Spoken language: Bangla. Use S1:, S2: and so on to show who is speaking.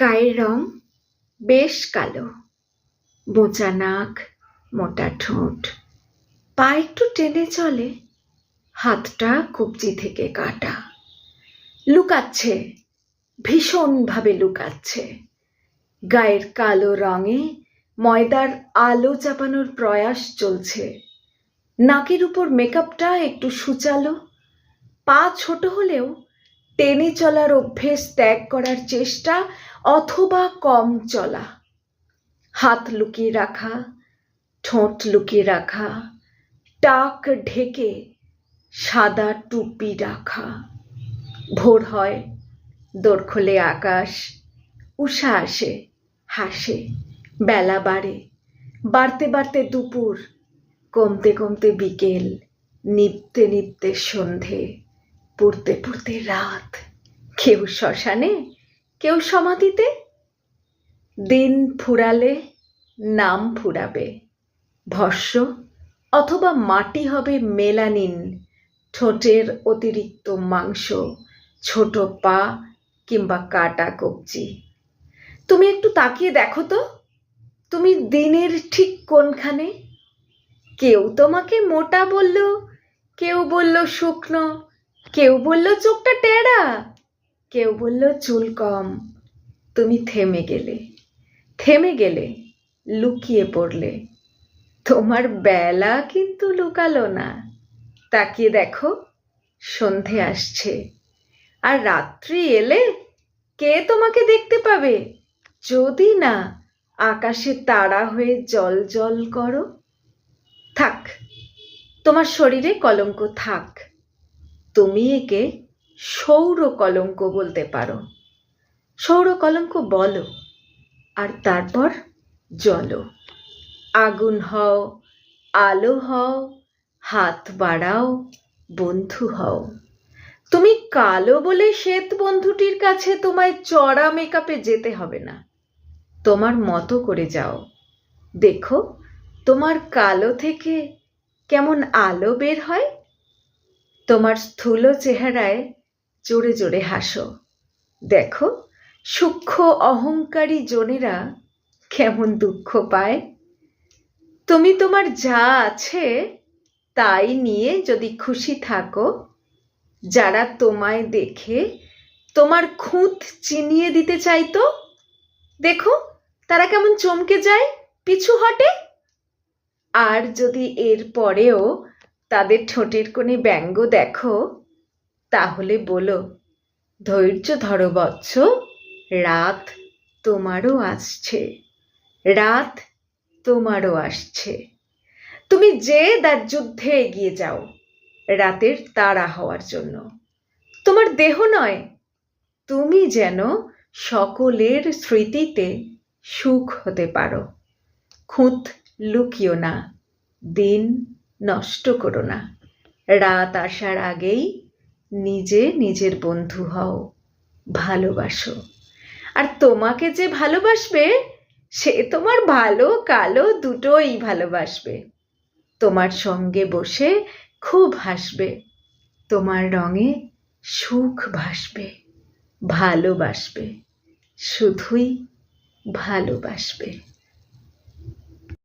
S1: গায়ের রং বেশ কালো। বোঁচা নাক, মোটা ঠোঁট। পা একটু টেনে চলে, হাতটা কবজি থেকে কাটা। লুকাচ্ছে, ভীষণভাবে লুকাচ্ছে। গায়ের কালো রঙে ময়দার আলো চাপানোর প্রয়াস চলছে। নাকের উপর মেকআপটা একটু সুচালো। পা ছোট হলেও টেনে চলার অভ্যেস ত্যাগ করার চেষ্টা অথবা কম চলা। হাত লুকিয়ে রাখা, ঠোঁট লুকিয়ে রাখা, টাক ঢেকে সাদা টুপি রাখা। ভোর হয়, দোর খোলে আকাশ, উষা আসে, হাসে, বেলা বাড়ে, বাড়তে বাড়তে দুপুর, কমতে কমতে বিকেল, নিপতে নিপতে সন্ধে, পড়তে পড়তে রাত। কেউ শ্মশানে কেউ সমাধিতে? দিন ফুরালে নাম ফুরাবে। ভস্য অথবা মাটি হবে মেলানিন, ঠোঁটের অতিরিক্ত মাংস, ছোট পা কিংবা কাটা কবজি। তুমি একটু তাকিয়ে দেখো তো, তুমি দিনের ঠিক কোনখানে? কেউ তোমাকে মোটা বলল, কেউ বলল শুকনো, কেউ বলল চোখটা টেরা। কেউ বলল, চুল কম। তুমি থেমে গেলে। থেমে গেলে, লুকিয়ে পড়লে। তোমার বেলা কিন্তু লুকালো না। তাকিয়ে দেখো, সন্ধে আসছে। আর রাত্রি এলে কে তোমাকে দেখতে পাবে? যদি না আকাশে তারা হয়ে জল জল করো। থাক, তোমার শরীরে কলঙ্ক থাক। তুমি একে সৌর কলঙ্ক বলতে পারো। সৌর কলঙ্ক বলো, আর তারপর জলো। আগুন হও, আলো হও, হাত বাড়াও, বন্ধু হও। তুমি কালো বলে শ্বেত বন্ধুটির কাছে তোমায় চড়া মেকআপে যেতে হবে না। তোমার মতো করে যাও। দেখো, তোমার কালো থেকে কেমন আলো বের হয়? তোমার স্থূল চেহারায় জোরে জোরে হাসো। দেখো, সূক্ষ্ম অহংকারী জনেরা কেমন দুঃখ পায়। তুমি তোমার যা আছে তাই নিয়ে যদি খুশি থাকো, যারা তোমায় দেখে তোমার খুঁত চিনিয়ে দিতে চাইতো, দেখো তারা কেমন চমকে যায় পিছু হটে। আর যদি এর পরেও তাদের ঠোঁটের কোণে ব্যঙ্গ দেখো তাহলে বলো, ধৈর্য ধরো বৎস, রাত তোমারও আসছে, রাত তোমারও আসছে। তুমি যে তার যুদ্ধে এগিয়ে যাও, রাতের তারা হওয়ার জন্য। তোমার দেহ নয়, তুমি যেন সকলের স্মৃতিতে সুখ হতে পারো। খুঁত লুকিও না, দিন নষ্ট করো না। রাত আসার আগেই নিজে নিজের বন্ধু হও, ভালোবাসো। আর তোমাকে যে ভালোবাসবে, সে তোমার ভালো কালো দুটোই ভালোবাসবে। তোমার সঙ্গে বসে খুব হাসবে, তোমার রঙে সুখ ভাসবে, ভালোবাসবে, শুধুই ভালোবাসবে।